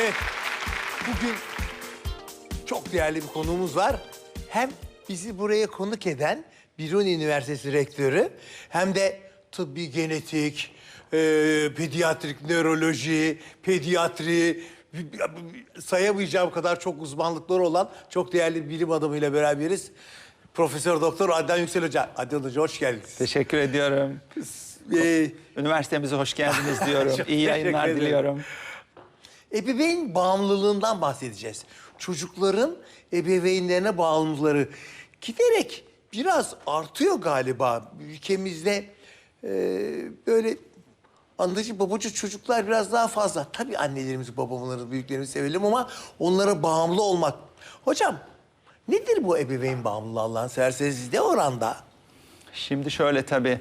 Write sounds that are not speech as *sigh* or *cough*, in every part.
Evet. Bugün çok değerli bir konuğumuz var. Hem bizi buraya konuk eden Biruni Üniversitesi Rektörü hem de tıbbi genetik, e, pediatrik nöroloji, pediatri sayamayacağım kadar çok uzmanlıkları olan çok değerli bir bilim adamıyla beraberiz. Profesör Doktor Adnan Yüksel Hoca. Adnan Hoca hoş geldiniz. Teşekkür ediyorum. Ee, Üniversitemize hoş geldiniz diyorum. *laughs* İyi yayınlar diliyorum. Ebeveyn bağımlılığından bahsedeceğiz. Çocukların ebeveynlerine bağımlılıkları giderek biraz artıyor galiba. Ülkemizde e, böyle anlayıcı babacı çocuklar biraz daha fazla. Tabii annelerimizi, babalarımızı, büyüklerimizi sevelim ama onlara bağımlı olmak. Hocam nedir bu ebeveyn bağımlılığı Allah'ın severseniz ne oranda? Şimdi şöyle tabii,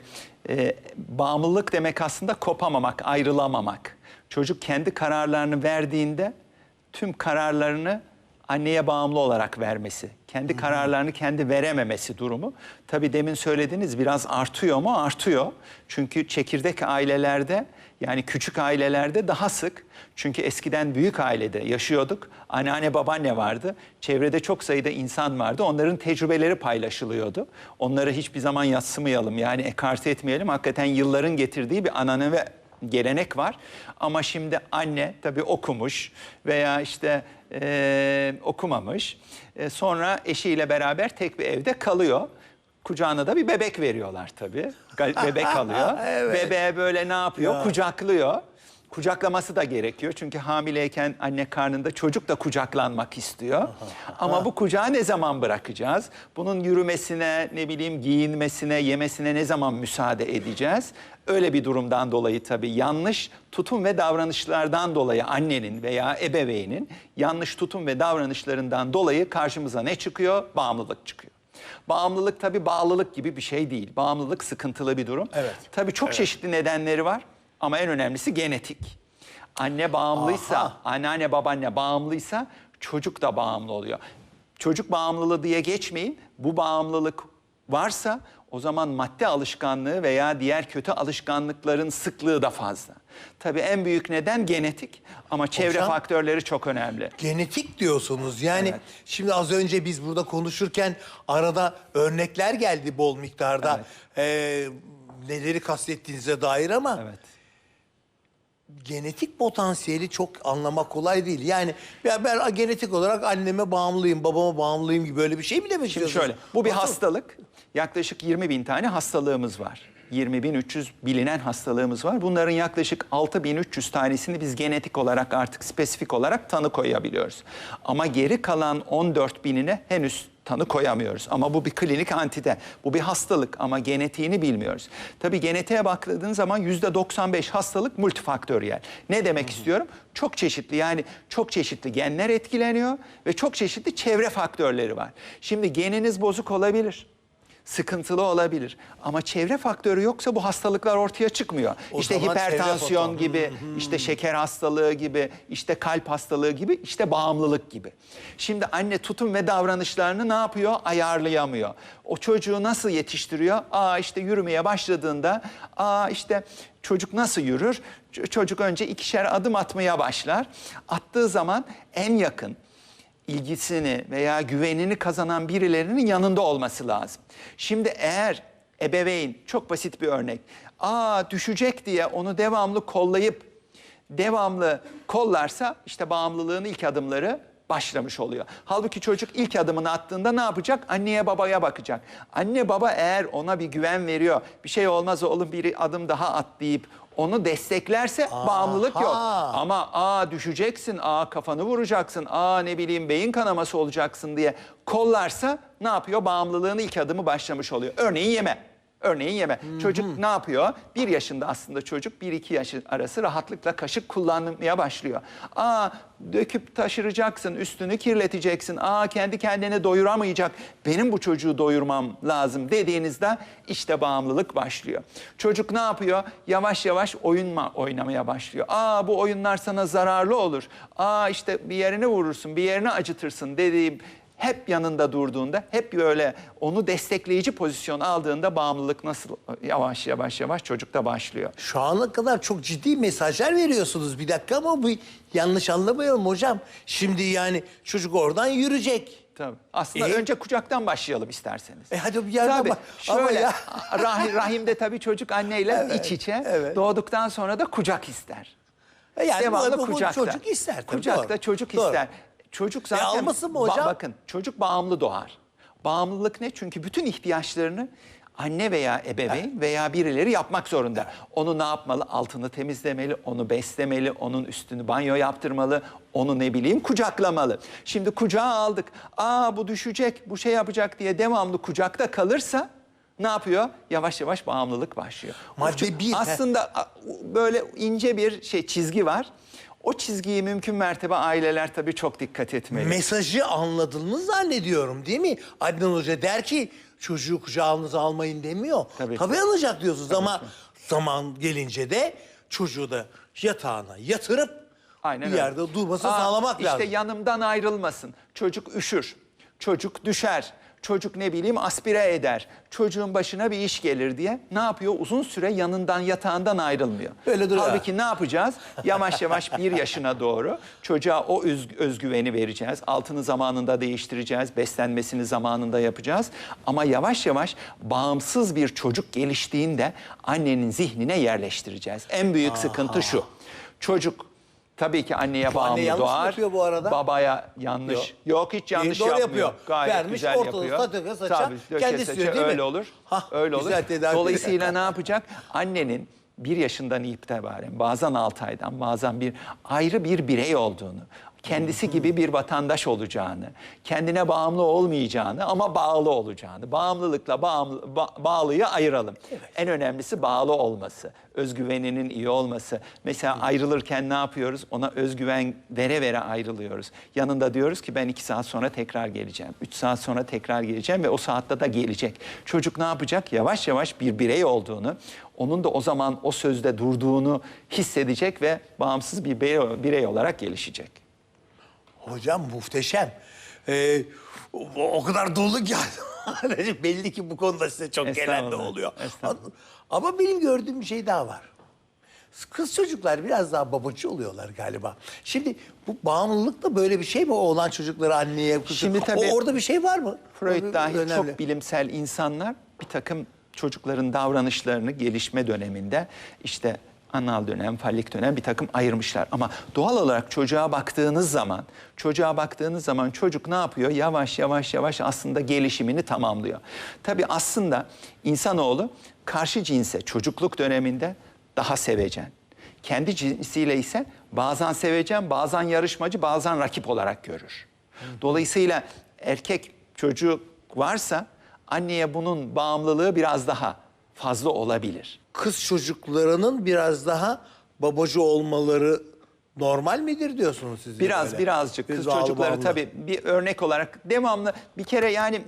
e, bağımlılık demek aslında kopamamak, ayrılamamak. Çocuk kendi kararlarını verdiğinde tüm kararlarını anneye bağımlı olarak vermesi. Kendi kararlarını kendi verememesi durumu. Tabii demin söylediğiniz biraz artıyor mu? Artıyor. Çünkü çekirdek ailelerde yani küçük ailelerde daha sık. Çünkü eskiden büyük ailede yaşıyorduk. Anneanne babaanne vardı. Çevrede çok sayıda insan vardı. Onların tecrübeleri paylaşılıyordu. Onları hiçbir zaman yatsımayalım. Yani ekarte etmeyelim. Hakikaten yılların getirdiği bir anane ve gelenek var. Ama şimdi anne tabii okumuş veya işte eee, okumamış. E, sonra eşiyle beraber tek bir evde kalıyor. Kucağına da bir bebek veriyorlar tabii. Bebek *laughs* alıyor. Evet. Bebeğe böyle ne yapıyor? Ya. Kucaklıyor. Kucaklaması da gerekiyor. Çünkü hamileyken anne karnında çocuk da kucaklanmak istiyor. Ama bu kucağı ne zaman bırakacağız? Bunun yürümesine, ne bileyim giyinmesine, yemesine ne zaman müsaade edeceğiz? Öyle bir durumdan dolayı tabii yanlış tutum ve davranışlardan dolayı annenin veya ebeveynin yanlış tutum ve davranışlarından dolayı karşımıza ne çıkıyor? Bağımlılık çıkıyor. Bağımlılık tabii bağlılık gibi bir şey değil. Bağımlılık sıkıntılı bir durum. Evet. Tabii çok çeşitli nedenleri var ama en önemlisi genetik. Anne bağımlıysa, Aha. anneanne babaanne bağımlıysa çocuk da bağımlı oluyor. Çocuk bağımlılığı diye geçmeyin. Bu bağımlılık varsa o zaman madde alışkanlığı veya diğer kötü alışkanlıkların sıklığı da fazla. Tabii en büyük neden genetik ama çevre Hocam- faktörleri çok önemli. Genetik diyorsunuz. Yani Evet. şimdi az önce biz burada konuşurken arada örnekler geldi bol miktarda. Ee, neleri kastettiğinize dair ama Evet. Genetik potansiyeli çok anlamak kolay değil. Yani ya ben genetik olarak anneme bağımlıyım, babama bağımlıyım gibi böyle bir şey mi demek Şimdi şöyle, bu bir Nasıl? hastalık. Yaklaşık 20 bin tane hastalığımız var. 20.300 bilinen hastalığımız var. Bunların yaklaşık 6.300 tanesini biz genetik olarak artık spesifik olarak tanı koyabiliyoruz. Ama geri kalan 14 binine henüz tanı koyamıyoruz. Ama bu bir klinik antide. Bu bir hastalık ama genetiğini bilmiyoruz. Tabii genetiğe bakıldığın zaman %95 hastalık multifaktöriyel. Ne demek istiyorum? Çok çeşitli yani çok çeşitli genler etkileniyor ve çok çeşitli çevre faktörleri var. Şimdi geniniz bozuk olabilir sıkıntılı olabilir. Ama çevre faktörü yoksa bu hastalıklar ortaya çıkmıyor. O işte hipertansiyon gibi, işte şeker hastalığı gibi, işte kalp hastalığı gibi, işte bağımlılık gibi. Şimdi anne tutum ve davranışlarını ne yapıyor? Ayarlayamıyor. O çocuğu nasıl yetiştiriyor? Aa işte yürümeye başladığında, aa işte çocuk nasıl yürür? Çocuk önce ikişer adım atmaya başlar. Attığı zaman en yakın ilgisini veya güvenini kazanan birilerinin yanında olması lazım. Şimdi eğer ebeveyn çok basit bir örnek. Aa düşecek diye onu devamlı kollayıp devamlı kollarsa işte bağımlılığın ilk adımları başlamış oluyor. Halbuki çocuk ilk adımını attığında ne yapacak? Anneye babaya bakacak. Anne baba eğer ona bir güven veriyor, bir şey olmaz oğlum bir adım daha at deyip onu desteklerse bağımlılık yok. Aha. Ama aa düşeceksin, aa kafanı vuracaksın, aa ne bileyim beyin kanaması olacaksın diye kollarsa ne yapıyor? Bağımlılığın ilk adımı başlamış oluyor. Örneğin yeme. Örneğin yeme. Çocuk ne yapıyor? Bir yaşında aslında çocuk, bir iki yaş arası rahatlıkla kaşık kullanmaya başlıyor. Aa döküp taşıracaksın, üstünü kirleteceksin. Aa kendi kendine doyuramayacak. Benim bu çocuğu doyurmam lazım dediğinizde işte bağımlılık başlıyor. Çocuk ne yapıyor? Yavaş yavaş oyun ma- oynamaya başlıyor. Aa bu oyunlar sana zararlı olur. Aa işte bir yerine vurursun, bir yerine acıtırsın dediğim hep yanında durduğunda, hep böyle onu destekleyici pozisyon aldığında bağımlılık nasıl yavaş yavaş yavaş çocukta başlıyor. Şu ana kadar çok ciddi mesajlar veriyorsunuz. Bir dakika ama bu yanlış anlamayalım hocam. Şimdi yani çocuk oradan yürüyecek. Tabii. Aslında E? önce kucaktan başlayalım isterseniz. E hadi bir yerden tabii. bak- Şöyle ya- *laughs* rah- rahimde tabii çocuk anneyle Evet, iç içe. evet. Doğduktan sonra da kucak ister. E Yani Devamlı bu- bu kucakta. çocuk ister tabii, Kucakta doğru. çocuk Doğru. ister. Çocuk zaten... almasın mı Ba- hocam? bakın çocuk bağımlı doğar. Bağımlılık ne? Çünkü bütün ihtiyaçlarını anne veya ebeveyn veya birileri yapmak zorunda. Onu ne yapmalı? Altını temizlemeli, onu beslemeli, onun üstünü banyo yaptırmalı, onu ne bileyim kucaklamalı. Şimdi kucağa aldık. Aa bu düşecek, bu şey yapacak diye devamlı kucakta kalırsa ne yapıyor? Yavaş yavaş bağımlılık başlıyor. Madde bir, he. Aslında a- böyle ince bir şey çizgi var. O çizgiyi mümkün mertebe aileler tabii çok dikkat etmeli. Mesajı anladığını zannediyorum değil mi? Adnan Hoca der ki çocuğu kucağınıza almayın demiyor. Tabii. Tabii alacak diyorsunuz ama zaman gelince de çocuğu da yatağına yatırıp Aynen bir öyle. yerde durmasını Aa, sağlamak işte lazım. yanımdan ayrılmasın. Çocuk üşür. Çocuk düşer. Çocuk ne bileyim aspire eder. Çocuğun başına bir iş gelir diye ne yapıyor? Uzun süre yanından yatağından ayrılmıyor. Öyle duruyor. Halbuki ne yapacağız? Yavaş yavaş bir yaşına doğru çocuğa o öz- özgüveni vereceğiz. Altını zamanında değiştireceğiz. Beslenmesini zamanında yapacağız. Ama yavaş yavaş bağımsız bir çocuk geliştiğinde annenin zihnine yerleştireceğiz. En büyük sıkıntı şu. Çocuk Tabii ki anneye Bu anne bağımlı yanlış mı doğar. yapıyor bu arada? Babaya yanlış. Yok. Yok, hiç yanlış Doğru yapmıyor. yapıyor. Gayet Vermiş, güzel ortalığı yapıyor. satıka saça, döke kendisi saça, diyor, değil mi? öyle olur. Hah, öyle olur. güzel tedavi. Dolayısıyla ne *laughs* yapacak? Annenin bir yaşından itibaren bazen 6 aydan bazen bir ayrı bir birey olduğunu, kendisi gibi bir vatandaş olacağını, kendine bağımlı olmayacağını ama bağlı olacağını, bağımlılıkla bağımlı, ba- bağlıyı ayıralım. En önemlisi bağlı olması, özgüveninin iyi olması. Mesela ayrılırken ne yapıyoruz? Ona özgüven vere vere ayrılıyoruz. Yanında diyoruz ki ben iki saat sonra tekrar geleceğim. Üç saat sonra tekrar geleceğim ve o saatte de gelecek. Çocuk ne yapacak? Yavaş yavaş bir birey olduğunu, onun da o zaman o sözde durduğunu hissedecek ve bağımsız bir birey olarak gelişecek. Hocam muhteşem. Ee, o, o kadar dolu ki *laughs* belli ki bu konuda size çok gelen de Estağfurullah, oluyor. estağfurullah. Ama benim gördüğüm bir şey daha var. Kız çocuklar biraz daha babacı oluyorlar galiba. Şimdi bu bağımlılık da böyle bir şey mi? Oğlan çocukları anneye, kız Şimdi O- tabii orada bir şey var mı? Freud dahil çok bilimsel insanlar bir takım çocukların davranışlarını gelişme döneminde işte anal dönem, fallik dönem bir takım ayırmışlar. Ama doğal olarak çocuğa baktığınız zaman, çocuğa baktığınız zaman çocuk ne yapıyor? Yavaş yavaş yavaş aslında gelişimini tamamlıyor. Tabii aslında insanoğlu karşı cinse çocukluk döneminde daha sevecen. Kendi cinsiyle ise bazen sevecen, bazen yarışmacı, bazen rakip olarak görür. Dolayısıyla erkek çocuk varsa anneye bunun bağımlılığı biraz daha fazla olabilir. Kız çocuklarının biraz daha babacı olmaları normal midir diyorsunuz siz? Biraz böyle? birazcık Biz kız çocukları bağlı. tabii bir örnek olarak devamlı bir kere yani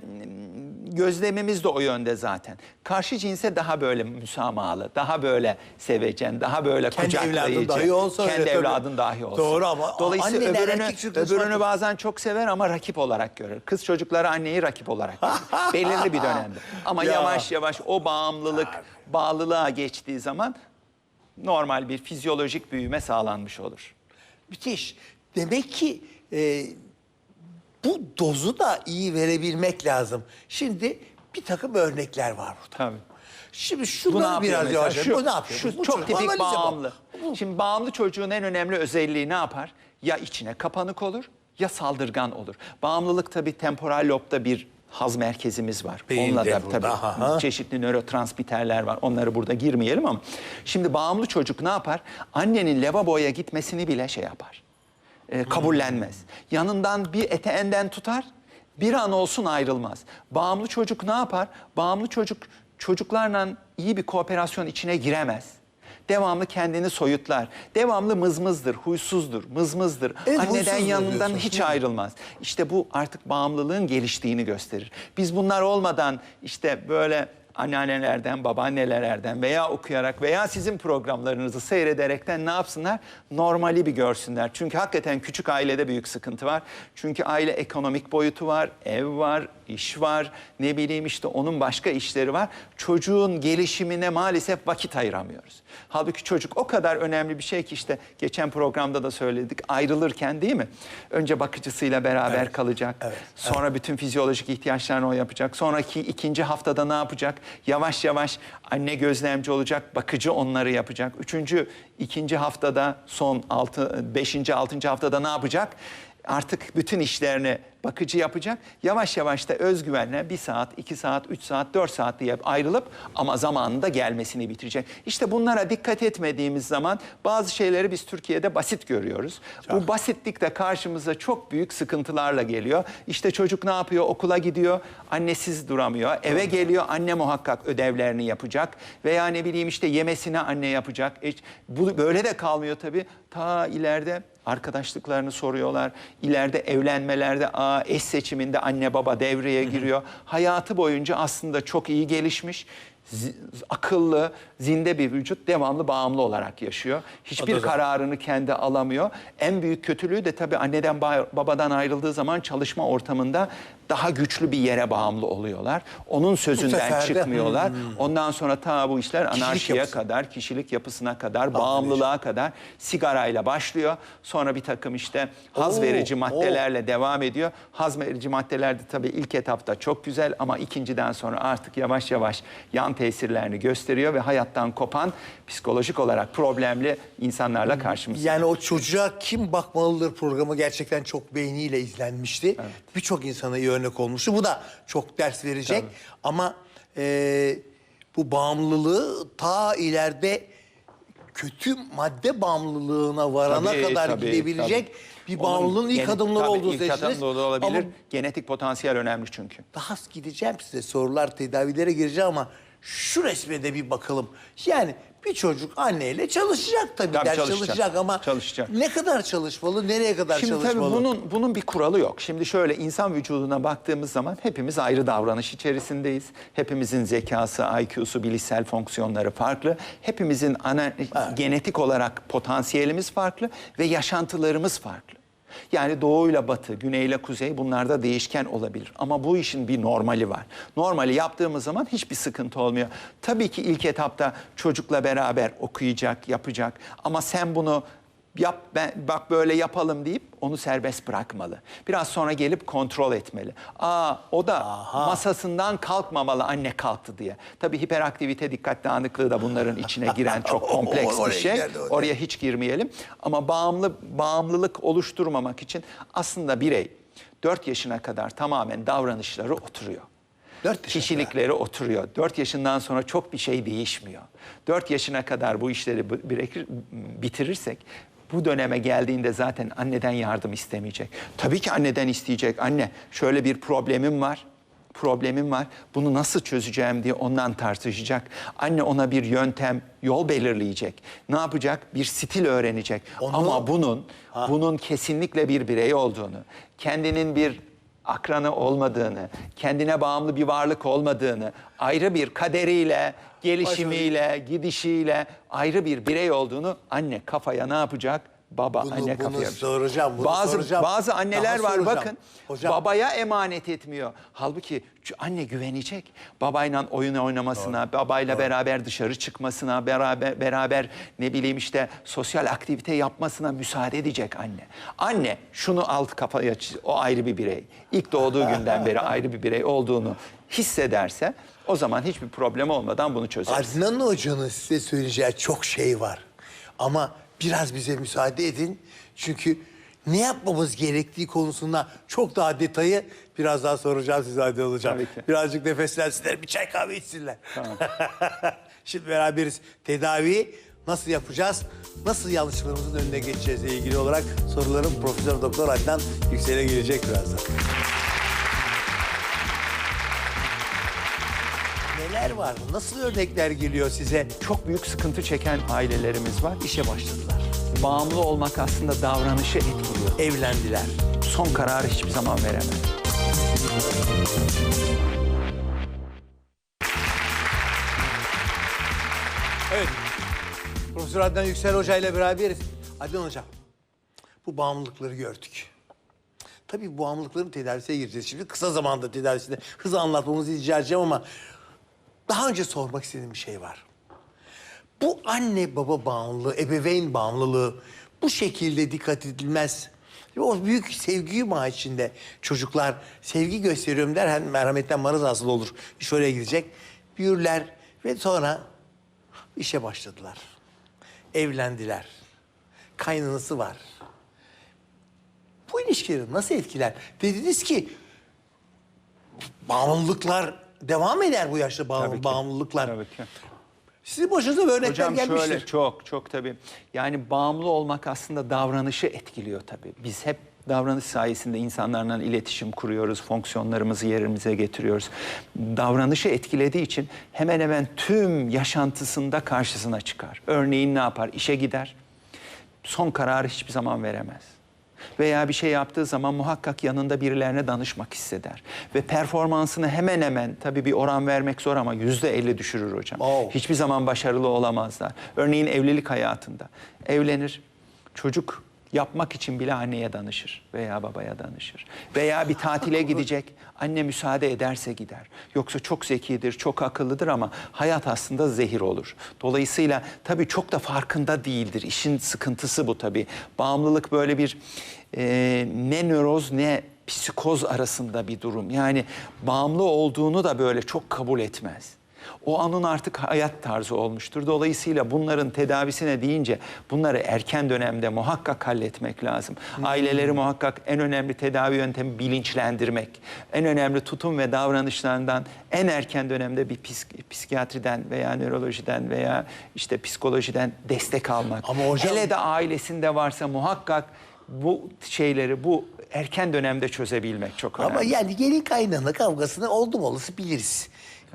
gözlemimiz de o yönde zaten. Karşı cinse daha böyle müsamahalı, daha böyle sevecen, daha böyle Kendi kucaklayıcı. evladın dahi olsa öyle Kendi tabii. evladın dahi olsa. Doğru ama Dolayısıyla anneler öbürünü, öbürünü bazen çok sever ama rakip olarak görür. Kız çocukları anneyi rakip olarak görür. *laughs* Belirli bir dönemde. Ama Ya. yavaş yavaş o bağımlılık bağlılığa geçtiği zaman normal bir fizyolojik büyüme sağlanmış olur. Müthiş. Demek ki e, bu dozu da iyi verebilmek lazım. Şimdi bir takım örnekler var burada. Tabii. Şimdi şunları biraz yavaş Şu, Bu ne yapıyor? şu Bu çok tipik analiz yapalım. bağımlı. Şimdi bağımlı çocuğun en önemli özelliği ne yapar? Ya içine kapanık olur ya saldırgan olur. Bağımlılık tabii temporal lobda bir haz merkezimiz var. Beyinde Onunla da tabii aha. çeşitli nörotransmitterler var. Onları burada girmeyelim ama. Şimdi bağımlı çocuk ne yapar? Annenin lavaboya gitmesini bile şey yapar. E, kabullenmez. Yanından bir eteğinden tutar, bir an olsun ayrılmaz. Bağımlı çocuk ne yapar? Bağımlı çocuk çocuklarla iyi bir kooperasyon içine giremez. Devamlı kendini soyutlar. Devamlı mızmızdır, huysuzdur, mızmızdır. Evet, Anneden huysuzdur yanından diyorsun, hiç değil mi? ayrılmaz. İşte bu artık bağımlılığın geliştiğini gösterir. Biz bunlar olmadan işte böyle anneannelerden, babaannelerden veya okuyarak veya sizin programlarınızı seyrederekten ne yapsınlar? Normali bir görsünler. Çünkü hakikaten küçük ailede büyük sıkıntı var. Çünkü aile ekonomik boyutu var, ev var, iş var, ne bileyim işte onun başka işleri var. Çocuğun gelişimine maalesef vakit ayıramıyoruz. Halbuki çocuk o kadar önemli bir şey ki işte geçen programda da söyledik ayrılırken değil mi? Önce bakıcısıyla beraber Evet. kalacak. Evet, Sonra bütün fizyolojik ihtiyaçlarını o yapacak. Sonraki ikinci haftada ne yapacak? Yavaş yavaş anne gözlemci olacak, bakıcı onları yapacak. Üçüncü, ikinci haftada son altı, beşinci, altıncı haftada ne yapacak? Artık bütün işlerini bakıcı yapacak. Yavaş yavaş da özgüvenle bir saat, iki saat, üç saat, dört saat diye ayrılıp ama zamanında gelmesini bitirecek. İşte bunlara dikkat etmediğimiz zaman bazı şeyleri biz Türkiye'de basit görüyoruz. Bu basitlik de karşımıza çok büyük sıkıntılarla geliyor. İşte çocuk ne yapıyor? Okula gidiyor, annesiz duramıyor. Eve geliyor, anne muhakkak ödevlerini yapacak. Veya ne bileyim işte yemesini anne yapacak. E, bu böyle de kalmıyor tabii. Ta ileride arkadaşlıklarını soruyorlar. İleride evlenmelerde aa, eş seçiminde anne baba devreye giriyor. Hayatı boyunca aslında çok iyi gelişmiş. zi- akıllı, zinde bir vücut devamlı bağımlı olarak yaşıyor. Hiçbir kararını kendi alamıyor. En büyük kötülüğü de tabii anneden ba- babadan ayrıldığı zaman çalışma ortamında daha güçlü bir yere bağımlı oluyorlar. Onun sözünden çıkmıyorlar. Ondan sonra ta bu işler anarşiye yapısı. kadar, kişilik yapısına kadar, bağımlılığa kadar sigarayla başlıyor. Sonra bir takım işte haz Oo, verici oo. maddelerle devam ediyor. Haz verici maddeler de tabii ilk etapta çok güzel ama ikinciden sonra artık yavaş yavaş yan tesirlerini gösteriyor ve hayattan kopan psikolojik olarak problemli insanlarla karşımıza. Yani o çocuğa kim bakmalıdır programı gerçekten çok beğeniyle izlenmişti. Birçok insana iyi örnek olmuştu. Bu da çok ders verecek. Ama e, bu bağımlılığı ta ileride kötü madde bağımlılığına varana Tabii, kadar tabii, gidebilecek tabii. bir bağımlılığın Onun ilk adımları tabii olduğunu ilk seçtiniz. adımları olabilir. Ama Genetik potansiyel önemli çünkü. daha gideceğim size sorular, tedavilere gireceğim ama şu resme de bir bakalım. Yani bir çocuk anneyle çalışacak tabii, Tabii ders çalışacak, çalışacak ama çalışacak. ne kadar çalışmalı, nereye kadar Şimdi tabii çalışmalı? bunun bunun bir kuralı yok. Şimdi şöyle insan vücuduna baktığımız zaman hepimiz ayrı davranış içerisindeyiz. Hepimizin zekası, IQ'su, bilişsel fonksiyonları farklı. Hepimizin ana, genetik olarak potansiyelimiz farklı ve yaşantılarımız farklı. Yani doğuyla batı, güneyle kuzey bunlarda değişken olabilir. Ama bu işin bir normali var. Normali yaptığımız zaman hiçbir sıkıntı olmuyor. Tabii ki ilk etapta çocukla beraber okuyacak, yapacak. Ama sen bunu yap ben, bak böyle yapalım deyip onu serbest bırakmalı. Biraz sonra gelip kontrol etmeli. Aa o da masasından kalkmamalı anne kalktı diye. Tabii hiperaktivite, dikkat dağınıklığı da bunların içine giren çok *laughs* kompleks bir şey. oraya. Hiç girmeyelim. Ama bağımlı bağımlılık oluşturmamak için aslında birey 4 yaşına kadar tamamen davranışları oturuyor. Dört yaşına Kişilikleri oturuyor. 4 yaşından sonra çok bir şey değişmiyor. 4 yaşına kadar bu işleri bitirirsek bu döneme geldiğinde zaten anneden yardım istemeyecek. Tabii ki anneden isteyecek. Anne şöyle bir problemim var problemim var. Bunu nasıl çözeceğim diye ondan tartışacak. Anne ona bir yöntem, yol belirleyecek. Ne yapacak? Bir stil öğrenecek. Onu- Ama bunun bunun kesinlikle bir birey olduğunu, kendinin bir akranı olmadığını, kendine bağımlı bir varlık olmadığını, ayrı bir kaderiyle, gelişimiyle, gidişiyle ayrı bir birey olduğunu anne kafaya ne yapacak? Baba Bunu- anne bunu yapacak. soracağım, bunu bazı soracağım. bazı anneler Daha var soracağım. bakın. Hocam- Babaya emanet etmiyor. Halbuki anne güvenecek. Babayla oyun oynamasına, babayla beraber dışarı çıkmasına, beraber beraber ne bileyim işte sosyal aktivite yapmasına müsaade edecek anne. Anne şunu alt kafaya o ayrı bir birey. İlk doğduğu *laughs* günden beri ayrı bir birey olduğunu hissederse o zaman hiçbir problem olmadan bunu çözeriz. Adnan Hoca'nın size söyleyeceği çok şey var. Ama biraz bize müsaade edin. Çünkü ne yapmamız gerektiği konusunda çok daha detayı biraz daha soracağım size Adnan Hocam. Tabii ki. Birazcık nefeslensinler, bir çay kahve içsinler. *laughs* Şimdi beraberiz. Tedavi nasıl yapacağız? Nasıl yanlışlarımızın önüne geçeceğizle ilgili olarak sorularım Profesör Doktor Adnan Yüksel'e gelecek birazdan. Neler var? Nasıl örnekler geliyor size? Çok büyük sıkıntı çeken ailelerimiz var. İşe başladılar. Bağımlı olmak aslında davranışı etkiliyor. Evlendiler. Son kararı hiçbir zaman veremez. Evet. Profesör Adnan Yüksel Hoca ile beraberiz. Adnan Hocam, bu bağımlılıkları gördük. Tabii bu bağımlılıkların tedavisine gireceğiz. Şimdi kısa zamanda tedavisine hızlı anlatmamızı rica edeceğim ama daha önce sormak istediğim bir şey var. Bu anne baba bağımlılığı, ebeveyn bağımlılığı bu şekilde dikkat edilmez. O büyük sevgi yumağı içinde çocuklar sevgi gösteriyorum der hem merhametten maraz hasıl olur. İş oraya gidecek. Büyürler ve sonra işe başladılar. Evlendiler. Kaynanası var. Bu ilişkileri nasıl etkiler? Dediniz ki bağımlılıklar devam eder bu yaşta bağım- Tabii ki. bağımlılıklar. Tabii ki. Sizin başınıza böyle örnekler Hocam gelmiştir. şöyle çok çok tabii. Yani bağımlı olmak aslında davranışı etkiliyor tabii. Biz hep davranış sayesinde insanlarla iletişim kuruyoruz, fonksiyonlarımızı yerimize getiriyoruz. Davranışı etkilediği için hemen hemen tüm yaşantısında karşısına çıkar. Örneğin ne yapar? İşe gider. Son kararı hiçbir zaman veremez. Veya bir şey yaptığı zaman muhakkak yanında birilerine danışmak hisseder. Ve performansını hemen hemen tabii bir oran vermek zor ama yüzde elli düşürür hocam. Oo. Hiçbir zaman başarılı olamazlar. Örneğin evlilik hayatında evlenir, çocuk yapmak için bile anneye danışır veya babaya danışır. Veya bir tatile gidecek, anne müsaade ederse gider. Yoksa çok zekidir, çok akıllıdır ama hayat aslında zehir olur. Dolayısıyla tabii çok da farkında değildir. İşin sıkıntısı bu tabii. Bağımlılık böyle bir e, ne nöroz ne psikoz arasında bir durum. Yani bağımlı olduğunu da böyle çok kabul etmez. O anın artık hayat tarzı olmuştur. Dolayısıyla bunların tedavisine deyince bunları erken dönemde muhakkak halletmek lazım. Aileleri muhakkak en önemli tedavi yöntemi bilinçlendirmek. En önemli tutum ve davranışlarından en erken dönemde bir psik- psikiyatriden veya nörolojiden veya işte psikolojiden destek almak. Ama hocam- Hele de ailesinde varsa muhakkak bu şeyleri bu erken dönemde çözebilmek çok önemli. Ama yani gelin kaynana kavgasını oldum olası biliriz.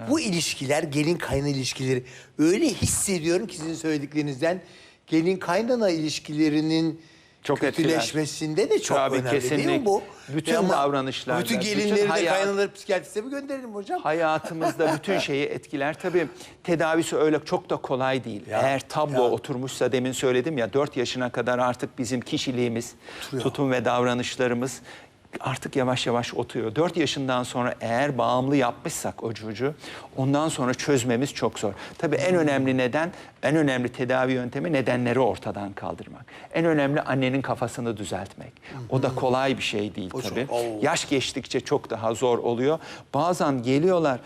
Bu ilişkiler, gelin kaynana ilişkileri öyle hissediyorum ki sizin söylediklerinizden gelin kaynana ilişkilerinin Çok etkiler. kötüleşmesinde de çok Tabii, önemli değil kesinlik. mi bu? Bütün ama davranışlarda, Bütün bütün gelinleri de hayat- kaynanaları psikiyatriste mi gönderelim hocam? hayatımızda bütün *laughs* şeyi etkiler. Tabii tedavisi öyle çok da kolay değil. Ya, Eğer tablo ya. oturmuşsa demin söyledim ya 4 yaşına kadar artık bizim kişiliğimiz, tutum ve davranışlarımız artık yavaş yavaş oturuyor. 4 yaşından sonra eğer bağımlı yapmışsak o çocuğu ondan sonra çözmemiz çok zor. Tabii en önemli neden, en önemli tedavi yöntemi nedenleri ortadan kaldırmak. En önemli annenin kafasını düzeltmek. O da kolay bir şey değil tabii. Yaş geçtikçe çok daha zor oluyor. Bazen geliyorlar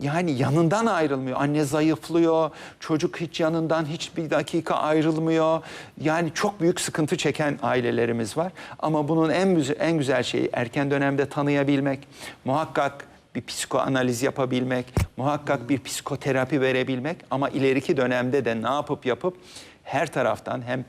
yani yanından ayrılmıyor. Anne zayıflıyor. Çocuk hiç yanından hiçbir dakika ayrılmıyor. Yani çok büyük sıkıntı çeken ailelerimiz var. Ama bunun en en güzel şeyi erken dönemde tanıyabilmek. Muhakkak bir psikoanaliz yapabilmek, muhakkak bir psikoterapi verebilmek ama ileriki dönemde de ne yapıp yapıp her taraftan hem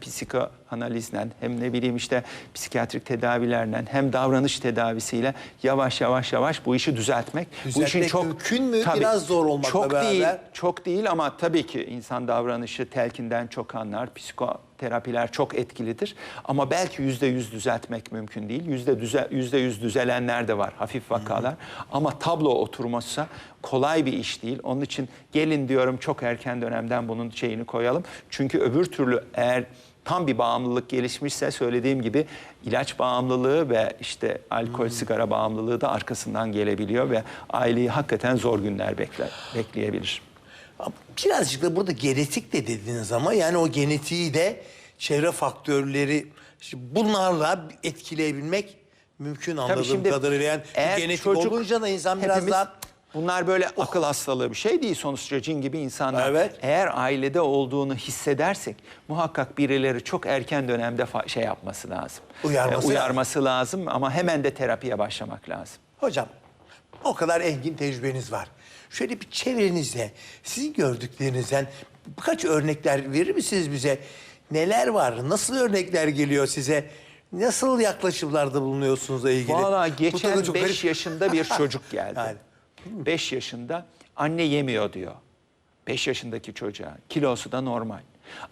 psikoanalizle hem ne bileyim işte psikiyatrik tedavilerle hem davranış tedavisiyle yavaş yavaş yavaş bu işi düzeltmek. bu işin Düzeltmek çok mümkün mü? Biraz zor olmakla çok beraber. değil, çok değil ama tabii ki insan davranışı telkinden çok anlar. Psikoterapiler çok etkilidir. Ama belki yüzde yüz düzeltmek mümkün değil. Yüzde düze, yüzde yüz düzelenler de var, hafif vakalar. Ama tablo oturmazsa kolay bir iş değil. Onun için gelin diyorum çok erken dönemden bunun şeyini koyalım. Çünkü öbür türlü eğer tam bir bağımlılık gelişmişse söylediğim gibi ilaç bağımlılığı ve işte alkol, sigara bağımlılığı da arkasından gelebiliyor ve aileyi hakikaten zor günler bekler, bekleyebilir. Birazcık da burada genetik de dediniz ama yani o genetiği de çevre faktörleri işte bunlarla etkileyebilmek mümkün anladığım kadarıyla. Yani eğer genetik çocuk- olunca da insan biraz hepimiz- daha Bunlar böyle akıl hastalığı bir şey değil sonuçta cin gibi insanlar. Evet. Eğer ailede olduğunu hissedersek muhakkak birileri çok erken dönemde şey yapması lazım. Uyarması Ee, uyarması lazım ama hemen de terapiye başlamak lazım. Hocam o kadar engin tecrübeniz var. Şöyle bir çevrenizde sizin gördüklerinizden birkaç örnekler verir misiniz bize? Neler var? Nasıl örnekler geliyor size? Nasıl yaklaşımlarda bulunuyorsunuzla ilgili? Valla geçen tabii çok 5 garip. yaşında bir çocuk *laughs* geldi. Yani. 5 yaşında anne yemiyor diyor. 5 yaşındaki çocuğa. Kilosu da normal.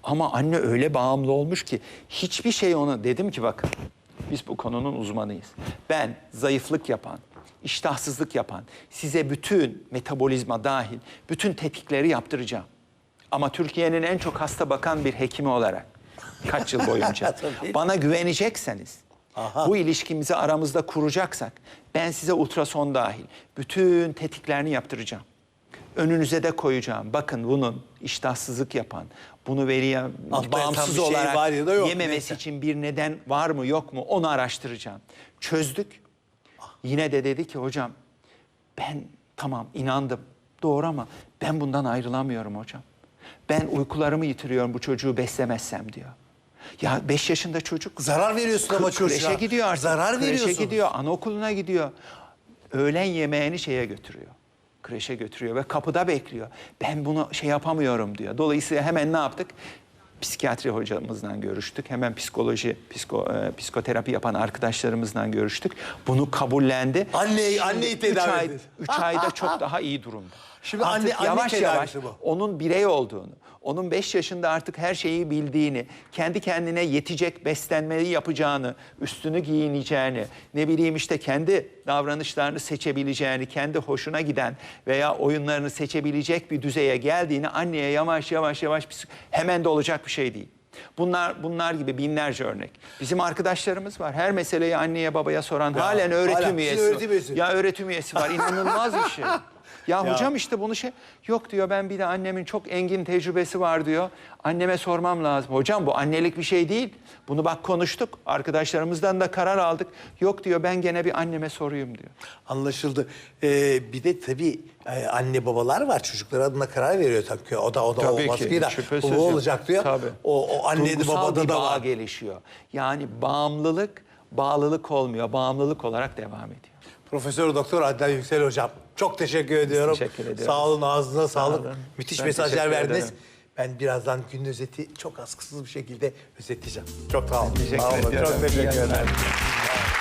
Ama anne öyle bağımlı olmuş ki hiçbir şey ona dedim ki bakın biz bu konunun uzmanıyız. Ben zayıflık yapan, iştahsızlık yapan size bütün metabolizma dahil bütün tetkikleri yaptıracağım. Ama Türkiye'nin en çok hasta bakan bir hekimi olarak kaç yıl boyunca *laughs* bana güvenecekseniz, bu ilişkimizi aramızda kuracaksak ben size ultrason dahil bütün tetiklerini yaptıracağım. Önünüze de koyacağım. Bakın bunun iştahsızlık yapan, bunu veriye Atlayan bağımsız şey olarak var ya da yok, yememesi neyse. için bir neden var mı yok mu onu araştıracağım. Çözdük. Yine de dedi ki hocam ben tamam inandım doğru ama ben bundan ayrılamıyorum hocam. Ben uykularımı yitiriyorum bu çocuğu beslemezsem diyor. Ya beş yaşında çocuk. Zarar veriyorsun ama çocuğa. Kreşe gidiyor artık. Zarar Kreşe veriyorsun. gidiyor, anaokuluna gidiyor. Öğlen yemeğini şeye götürüyor. Kreşe götürüyor ve kapıda bekliyor. Ben bunu şey yapamıyorum diyor. Dolayısıyla hemen ne yaptık? Psikiyatri hocamızla görüştük. Hemen psikoloji, psiko, e, psikoterapi yapan arkadaşlarımızla görüştük. Bunu kabullendi. Anneyi- Şimdi anneyi üç tedavi ay, ediyoruz. üç ayda çok daha iyi durumda. Şimdi Artık anne- anne yavaş yavaş bu. onun birey olduğunu, onun 5 yaşında artık her şeyi bildiğini, kendi kendine yetecek beslenmeyi yapacağını, üstünü giyineceğini, ne bileyim işte kendi davranışlarını seçebileceğini, kendi hoşuna giden veya oyunlarını seçebilecek bir düzeye geldiğini anneye yavaş yavaş yavaş hemen de olacak bir şey değil. Bunlar bunlar gibi binlerce örnek. Bizim arkadaşlarımız var. Her meseleyi anneye babaya soran halen öğretim hala üyesi. öğretim üyesi. Ya öğretim üyesi var. İnanılmaz bir şey. *laughs* Ya, Ya. hocam işte bunu şey yok diyor ben bir de annemin çok engin tecrübesi var diyor. Anneme sormam lazım. Hocam bu annelik bir şey değil. Bunu bak konuştuk. Arkadaşlarımızdan da karar aldık. Yok diyor ben gene bir anneme sorayım diyor. Anlaşıldı. Ee, bir de tabii e, anne babalar var. Çocuklar adına karar veriyor tabii ki. O da o da Tabii olmaz ki, ki da. yok. olacak diyor. Tabii. O, o anne Duygusal babada bir da var. gelişiyor. Yani bağımlılık bağlılık olmuyor. Bağımlılık olarak devam ediyor. Profesör Doktor Adnan Yüksel hocam. Çok teşekkür ediyorum. teşekkür ediyoruz. Sağ olun ağzınıza sağlık. olun. Müthiş Ben mesajlar verdiniz. ederim. Ben birazdan gün özeti çok askısız bir şekilde özetleyeceğim. Çok sağ olun. Teşekkür Sağ olun. ediyorum. Çok teşekkür ederim. Sağ.